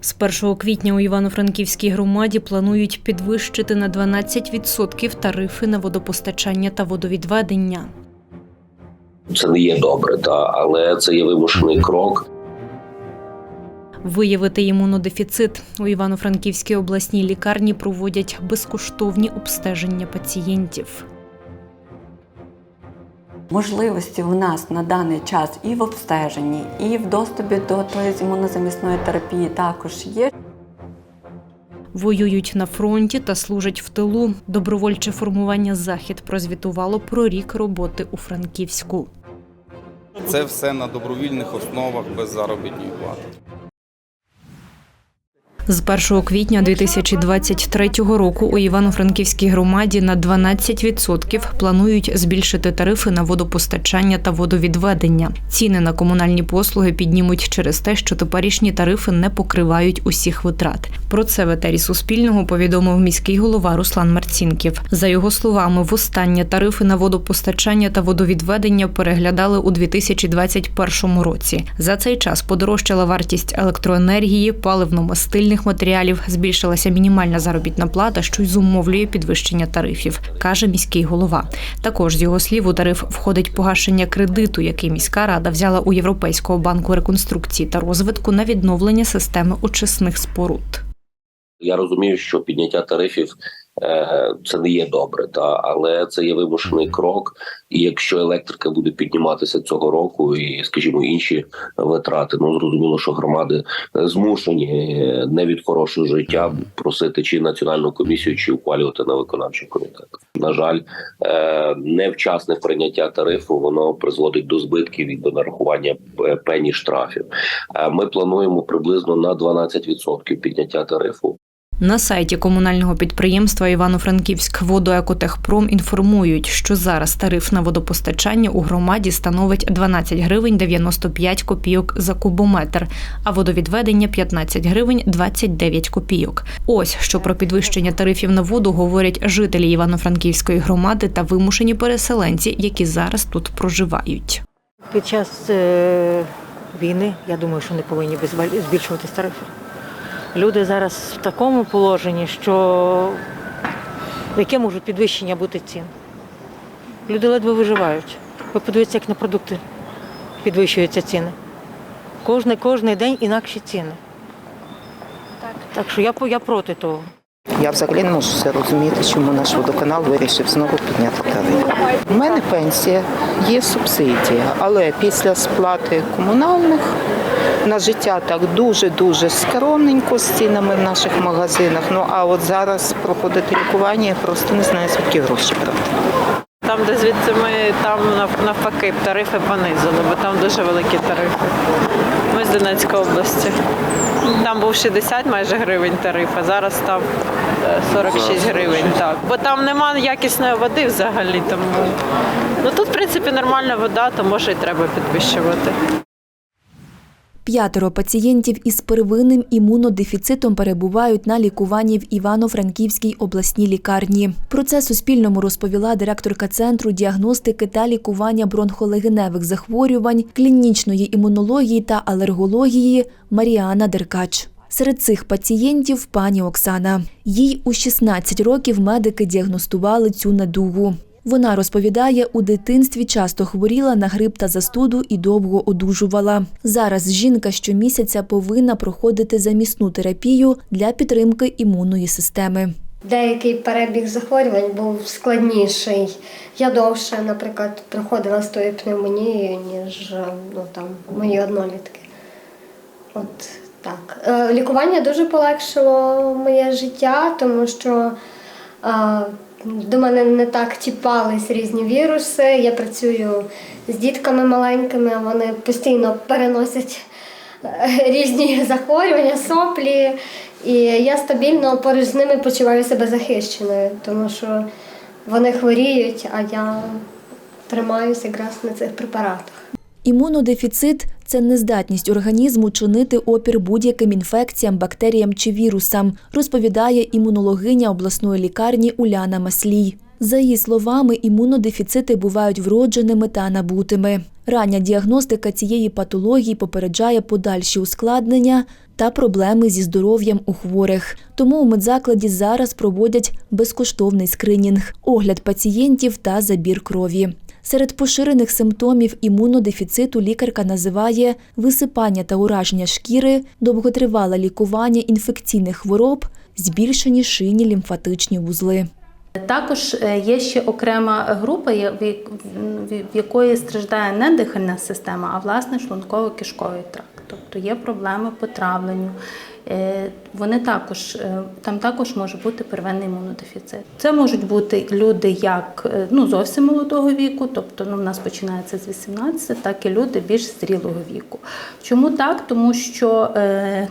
З 1 квітня у Івано-Франківській громаді планують підвищити на 12% тарифи на водопостачання та водовідведення. Це не є добре, та але це є вимушений крок. Виявити імунодефіцит у Івано-Франківській обласній лікарні проводять безкоштовні обстеження пацієнтів. Можливості у нас на даний час і в обстеженні, і в доступі до тої імунозамісної терапії також є. Воюють на фронті та служать в тилу. Добровольче формування захід прозвітувало про рік роботи у Франківську. Це все на добровільних основах без заробітної плати. З 1 квітня 2023 року у Івано-Франківській громаді на 12% планують збільшити тарифи на водопостачання та водовідведення. Ціни на комунальні послуги піднімуть через те, що теперішні тарифи не покривають усіх витрат. Про це в етері Суспільного повідомив міський голова Руслан Марцінків. За його словами, востаннє тарифи на водопостачання та водовідведення переглядали у 2021 році. За цей час подорожчала вартість електроенергії, паливно-мастильних матеріалів, збільшилася мінімальна заробітна плата, що й зумовлює підвищення тарифів, каже міський голова. Також з його слів у тариф входить погашення кредиту, який міська рада взяла у Європейського банку реконструкції та розвитку на відновлення системи очисних споруд. Я розумію, що підняття тарифів це не є добре, та але це є вимушений крок. І якщо електрика буде підніматися цього року, і скажімо інші витрати, ну зрозуміло, що громади е, змушені е, не від хорошого життя просити чи національну комісію, чи ухвалювати на виконавчий комітет. На жаль, е, невчасне прийняття тарифу воно призводить до збитків і до нарахування е, пені штрафів. Е, Ми плануємо приблизно на 12% підняття тарифу. На сайті комунального підприємства Івано-Франківськ «Водоекотехпром» інформують, що зараз тариф на водопостачання у громаді становить 12 гривень 95 копійок за кубометр, а водовідведення 15 гривень 29 копійок. Ось що про підвищення тарифів на воду говорять жителі Івано-Франківської громади та вимушені переселенці, які зараз тут проживають. Під час е, війни, я думаю, що не повинні збільшуватись тарифи. Люди зараз в такому положенні, що яке можуть підвищення бути цін. Люди ледве виживають. Ви подивіться, як на продукти підвищуються ціни. Кожний, кожний день інакші ціни. Так, так що я, я проти того. Я взагалі не можу все розуміти, чому наш водоканал вирішив знову підняти тариф. У мене пенсія, є субсидія, але після сплати комунальних на життя так дуже-дуже скромненько з цінами в наших магазинах. Ну а от зараз проходити лікування, я просто не знаю, звідки гроші брати. Там, де звідси ми там навпаки тарифи понизили, бо там дуже великі тарифи. Ми з Донецької області. Там був 60 майже гривень тариф, а зараз е, 46 гривень. Так. Бо там немає якісної води взагалі. Тому ну тут, в принципі, нормальна вода, то може і треба підвищувати. П'ятеро пацієнтів із первинним імунодефіцитом перебувають на лікуванні в Івано-Франківській обласній лікарні. Про це Суспільному розповіла директорка центру діагностики та лікування бронхолегеневих захворювань, клінічної імунології та алергології Маріана Деркач. Серед цих пацієнтів пані Оксана. Їй у 16 років медики діагностували цю недугу. Вона розповідає, у дитинстві часто хворіла на грип та застуду і довго одужувала. Зараз жінка щомісяця повинна проходити замісну терапію для підтримки імунної системи. Деякий перебіг захворювань був складніший. Я довше, наприклад, проходила з тою пневмонією, ніж ну, там, мої однолітки. От так. Е, Лікування дуже полегшило моє життя, тому що е, до мене не так тіпались різні віруси. Я працюю з дітками маленькими, вони постійно переносять е, різні захворювання, соплі. І я стабільно поруч з ними почуваю себе захищеною, тому що вони хворіють, а я тримаюся якраз на цих препаратах. Імунодефіцит це нездатність організму чинити опір будь-яким інфекціям, бактеріям чи вірусам, розповідає імунологиня обласної лікарні Уляна Маслій. За її словами, імунодефіцити бувають вродженими та набутими. Рання діагностика цієї патології попереджає подальші ускладнення та проблеми зі здоров'ям у хворих. Тому у медзакладі зараз проводять безкоштовний скринінг, огляд пацієнтів та забір крові. Серед поширених симптомів імунодефіциту лікарка називає висипання та ураження шкіри, довготривале лікування інфекційних хвороб, збільшені шийні лімфатичні вузли. Також е, є ще окрема група, в якої страждає не дихальна система, а власне шлунково-кишковий тракт. Тобто є проблеми по травленню. Е, Вони також е, там також може бути первинний імунодефіцит. Це можуть бути люди як е, ну зовсім молодого віку, тобто ну в нас починається з 18, так і люди більш зрілого віку. Чому так? Тому що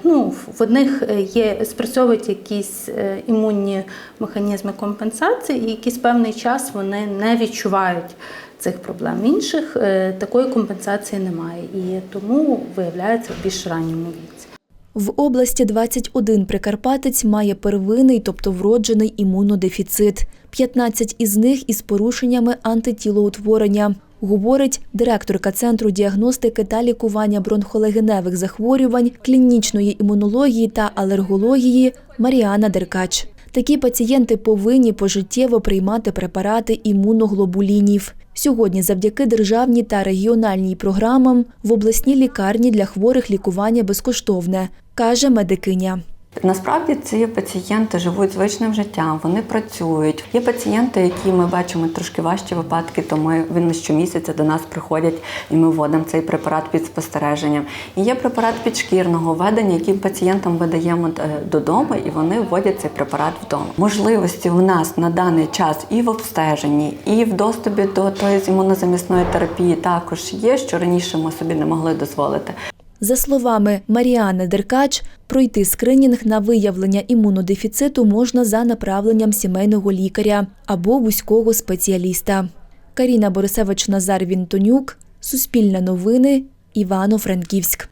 ну в одних є спрацьовують якісь імунні механізми компенсації, і якийсь певний час вони не відчувають цих проблем. Інших такої компенсації немає, і тому виявляється в більш ранньому віці. В області 21 прикарпатець має первинний, тобто вроджений імунодефіцит. 15 із них із порушеннями антитілоутворення. Говорить директорка Центру діагностики та лікування бронхолегеневих захворювань, клінічної імунології та алергології Маріана Деркач. Такі пацієнти повинні пожиттєво приймати препарати імуноглобулінів. Сьогодні, завдяки державній та регіональній програмам, в обласній лікарні для хворих лікування безкоштовне, каже медикиня. Насправді ці пацієнти живуть звичним життям, вони працюють. Є пацієнти, які ми бачимо трошки важчі випадки, то ми вони щомісяця до нас приходять і ми вводимо цей препарат під спостереженням. І є препарат підшкірного введення, який пацієнтам видаємо е, додому, і вони вводять цей препарат вдома. Можливості у нас на даний час і в обстеженні, і в доступі до тої імунозамісної терапії також є, що раніше ми собі не могли дозволити. За словами Маріани Деркач, пройти скринінг на виявлення імунодефіциту можна за направленням сімейного лікаря або вузького спеціаліста. Каріна Борисевич Назар Вінтонюк, Суспільне новини, Івано-Франківськ.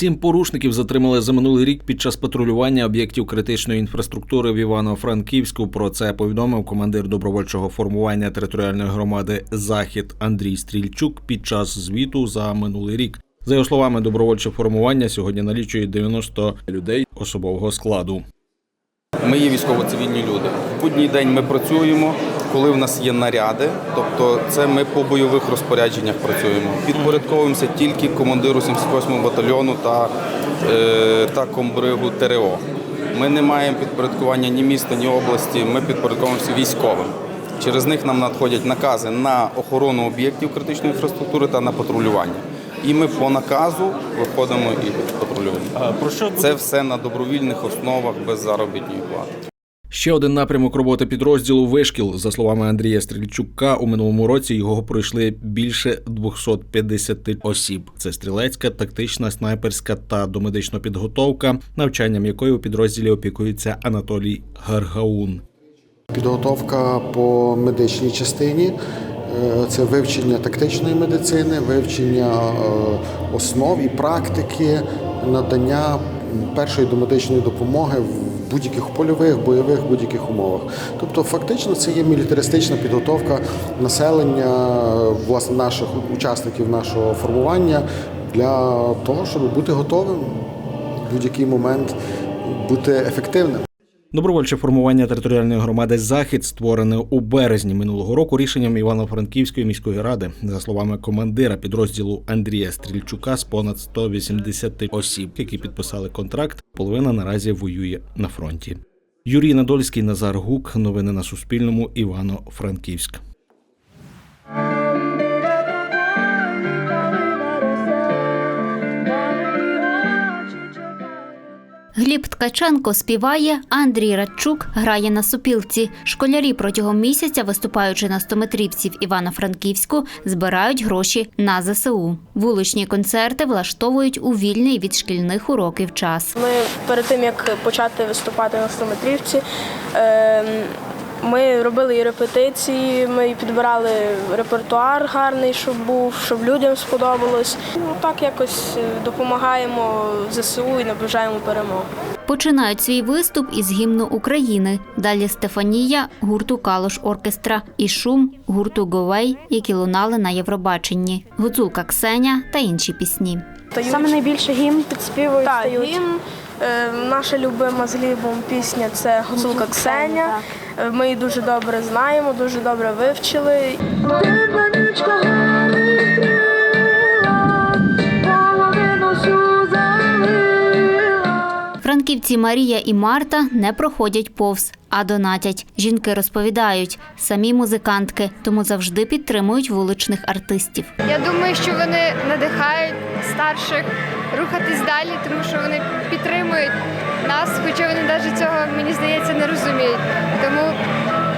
Сім порушників затримали за минулий рік під час патрулювання об'єктів критичної інфраструктури в Івано-Франківську. Про це повідомив командир добровольчого формування територіальної громади Захід Андрій Стрільчук під час звіту за минулий рік. За його словами, добровольче формування сьогодні налічує 90 людей особового складу. Ми є військово-цивільні люди. В будній день ми працюємо, коли в нас є наряди, тобто це ми по бойових розпорядженнях працюємо. Підпорядковуємося тільки командиру 78-го батальйону та, е, та комбригу ТРО. Ми не маємо підпорядкування ні міста, ні області, ми підпорядковуємося військовим. Через них нам надходять накази на охорону об'єктів критичної інфраструктури та на патрулювання. І ми по наказу виходимо і патрулюємо. Про що Це все на добровільних основах без заробітної плати. Ще один напрямок роботи підрозділу вишкіл. За словами Андрія Стрільчука, у минулому році його пройшли більше 250 осіб. Це стрілецька, тактична, снайперська та домедична підготовка, навчанням якої у підрозділі опікується Анатолій Гаргаун. Підготовка по медичній частині е, це вивчення тактичної медицини, вивчення е, основ і практики, надання першої домедичної допомоги в будь-яких польових, бойових, будь-яких умовах. Тобто, фактично, це є мілітаристична підготовка населення, власне, наших учасників нашого формування для того, щоб бути готовим в будь-який момент бути ефективним. Добровольче формування територіальної громади Захід створене у березні минулого року рішенням Івано-Франківської міської ради. За словами командира підрозділу Андрія Стрільчука, з понад 180 осіб, які підписали контракт, половина наразі воює на фронті. Юрій Надольський, Назар Гук. Новини на Суспільному. Івано-Франківськ. Гліб Ткаченко співає, Андрій Радчук грає на супілці. Школярі протягом місяця, виступаючи на стометрівці в Івано-Франківську, збирають гроші на ЗСУ. Вуличні концерти влаштовують у вільний від шкільних уроків час. Ми перед тим як почати виступати на стометрівці. е, Ми робили і репетиції, ми і підбирали репертуар гарний, щоб був, щоб людям сподобалось. Ну так якось е, допомагаємо ЗСУ і наближаємо перемогу. Починають свій виступ із гімну України. Далі Стефанія гурту Калош Оркестра і шум гурту Говей, які лунали на Євробаченні, Гуцулка Ксеня та інші пісні. Саме найбільше гімн підспівують. Так, гімн. Е, Наша любима з Глібом пісня це Гуцулка Ксеня. Ми її дуже добре знаємо, дуже добре вивчили. Франківці Марія і Марта не проходять повз, а донатять. Жінки розповідають, самі музикантки, тому завжди підтримують вуличних артистів. Я думаю, що вони надихають старших рухатись далі, тому що вони підтримують нас, хоча вони навіть цього, мені здається, не розуміють. Тому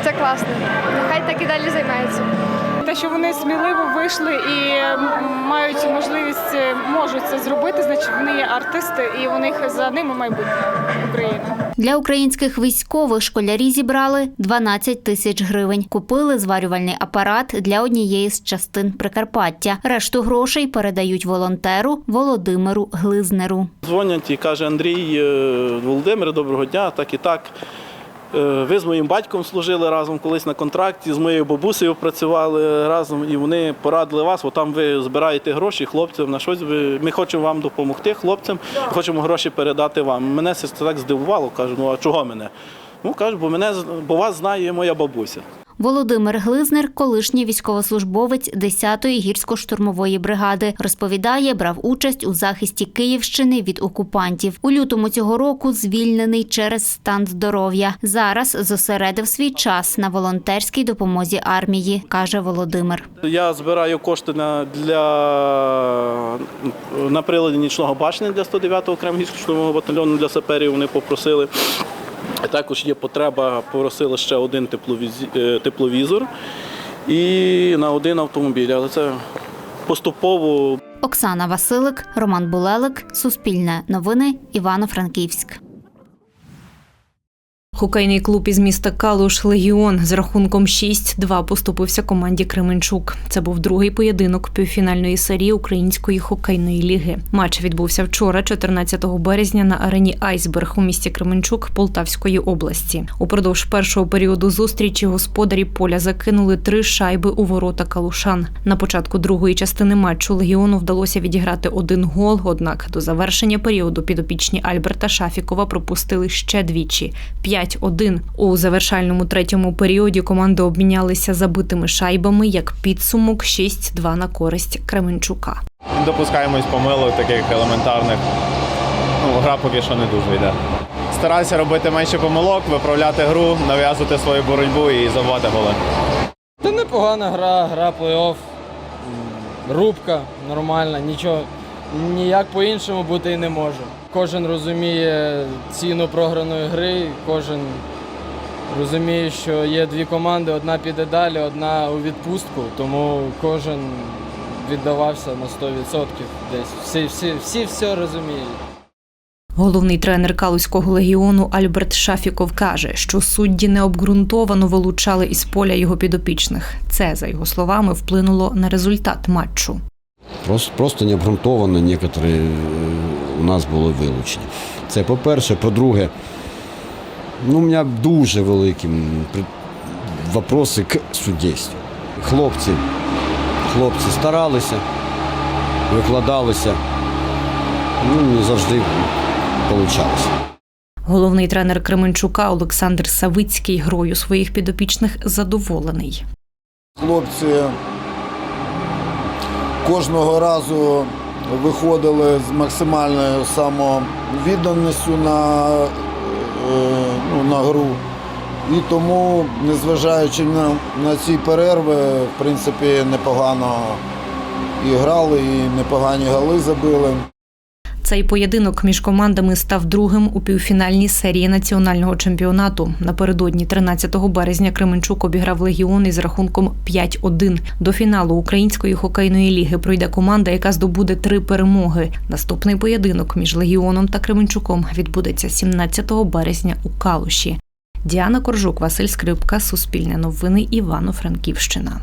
це класно. Нехай так і далі займаються. Те, що вони сміливо вийшли і мають можливість, е, можуть це зробити, значить вони є артисти, і у них за ними майбутнє України. Для українських військових школярі зібрали 12 тисяч гривень. Купили зварювальний апарат для однієї з частин Прикарпаття. Решту грошей передають волонтеру Володимиру Глизнеру. Дзвонять і каже Андрій е, Володимир, доброго дня, так і так. Е, Ви з моїм батьком служили разом колись на контракті, з моєю бабусею працювали разом, і вони порадили вас, бо там ви збираєте гроші хлопцям на щось. Ми хочемо вам допомогти хлопцям, хочемо гроші передати вам. Мене це так здивувало, кажу, ну а чого мене? Ну кажу, бо мене бо вас знає моя бабуся. Володимир Глизнер, колишній військовослужбовець 10-ї гірсько-штурмової бригади, розповідає, брав участь у захисті Київщини від окупантів. У лютому цього року звільнений через стан здоров'я. Зараз зосередив свій час на волонтерській допомозі армії, каже Володимир. Я збираю кошти на, для, на приладі нічного бачення для 109-го окремого гірсько-штурмового батальйону для саперів. Вони попросили. Також є потреба, попросили ще один е, тепловізор і на один автомобіль. Але це поступово Оксана Василик, Роман Булелик, Суспільне новини, Івано-Франківськ. Хокейний клуб із міста Калуш Легіон з рахунком 6-2 поступився команді Кременчук. Це був другий поєдинок півфінальної серії Української хокейної ліги. Матч відбувся вчора, 14 березня, на арені Айсберг у місті Кременчук Полтавської області. Упродовж першого періоду зустрічі господарі поля закинули три шайби у ворота калушан. На початку другої частини матчу легіону вдалося відіграти один гол. Однак до завершення періоду підопічні Альберта Шафікова пропустили ще двічі. 5-1. У завершальному третьому періоді команди обмінялися забитими шайбами як підсумок 6-2 на користь Кременчука. Допускаємось помилок таких елементарних. Ну, гра поки що не дуже йде. Стараюся робити менше помилок, виправляти гру, нав'язувати свою боротьбу і забивати голи. Та непогана гра, гра плей-офф, рубка нормальна, нічого ніяк по-іншому бути і не може. Кожен розуміє ціну програної гри, кожен розуміє, що є дві команди, одна піде далі, одна у відпустку, тому кожен віддавався на 100% десь. Всі, всі, всі все розуміють. Головний тренер Калузького легіону Альберт Шафіков каже, що судді необґрунтовано вилучали із поля його підопічних. Це, за його словами, вплинуло на результат матчу. Просто, просто необґрунтовано некоторі е, у нас були вилучені. Це по-перше. По-друге, ну, у мене дуже великі вопроси к суддівству. Хлопці, хлопці старалися, викладалися, ну, не завжди вийшло. Головний тренер Кременчука Олександр Савицький грою своїх підопічних задоволений. Хлопці кожного разу виходили з максимальною самовідданістю на, е, ну, на гру. І тому, незважаючи на, на ці перерви, в принципі, непогано і грали, і непогані голи забили. Цей поєдинок між командами став другим у півфінальній серії національного чемпіонату. Напередодні 13 березня Кременчук обіграв легіон із рахунком 5-1. До фіналу української хокейної ліги пройде команда, яка здобуде три перемоги. Наступний поєдинок між легіоном та Кременчуком відбудеться 17 березня у Калуші. Діана Коржук, Василь Скрипка, Суспільне новини, Івано-Франківщина.